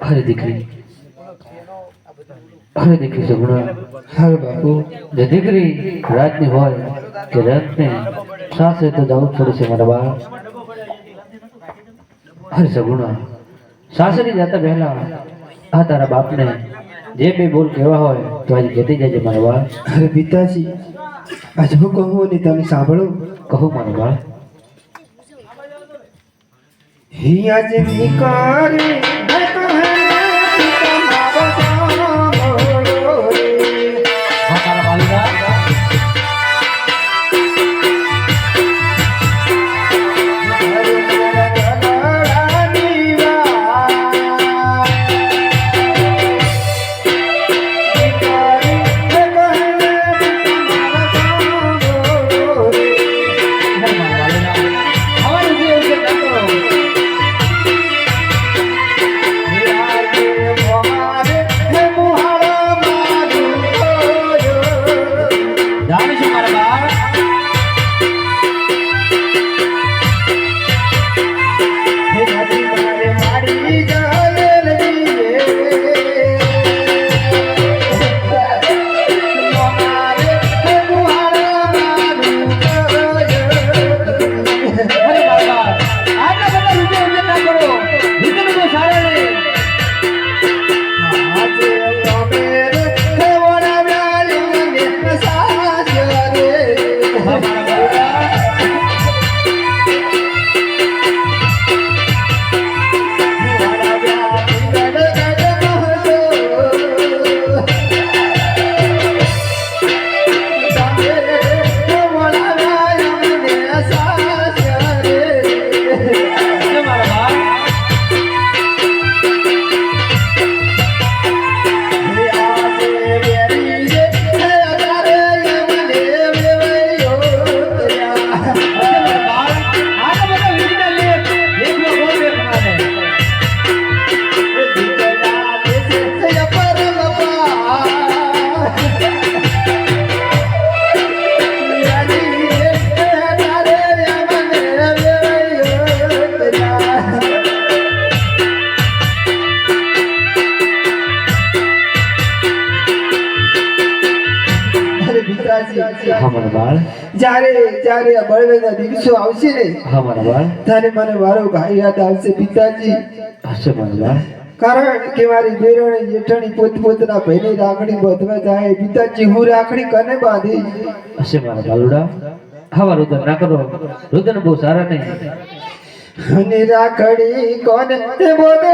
અરે દીકરી. અરે દીકરી સગુણા હાલ બાપુ. જે દીકરી રાતની હોય કે રાતની સાસે તો જવું છે મારા બાળ અરે સગુણા સાસરી જતા પહેલા આ તારા બાપને જે બે બોલ કહેવા હોય તો આજે કહેતી જજે મારા બાળ અરે પિતાજી આજે હું કહું ને તમે સાંભળો. કહો મારા બાળ হিয়া যে ভিকারী મારા બાળ. જ્યારે જ્યારે આ બળવેના દિવસો આવશે ને હા મારા બાળ. ત્યારે મને મારો ભાઈ યાદ આવશે પિતાજી. હશે મારા બાળ. કારણ કે મારી બેરણી જેઠાણી પોતપોતના ભાઈને રાખડી બાંધવા જાય. પિતાજી હું રાખડી કને બાંધી? હશે મારા બાલુડા રુદન ના કરો. રુદન બહુ સારા નહીં. અને રાખડી કોને? બોલે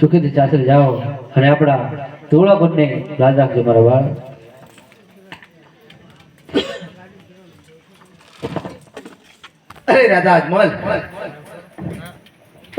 સુખીથી ચાસરે જાઓ અને આપણા ધોળા બંને લાજ રાખજો મારા વાળ. અરે રાધા અજમલ